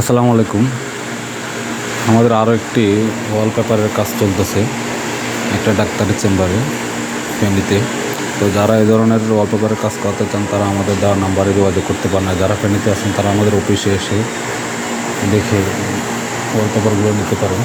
আসসালামু আলাইকুম। আমাদের আরও একটি ওয়ালপেপারের কাজ চলতেছে, একটা ডাক্তারের চেম্বারে, ফ্যামিলিতে। তো যারা এই ধরনের ওয়ালপেপারের কাজ করতে চান, তারা আমাদের দেওয়া নাম্বারে যোগাযোগ করতে পারেন। না যারা ফ্যামিলিতে আছেন, তারা আমাদের অফিসে এসে দেখে ওয়ালপেপারগুলো নিতে পারেন।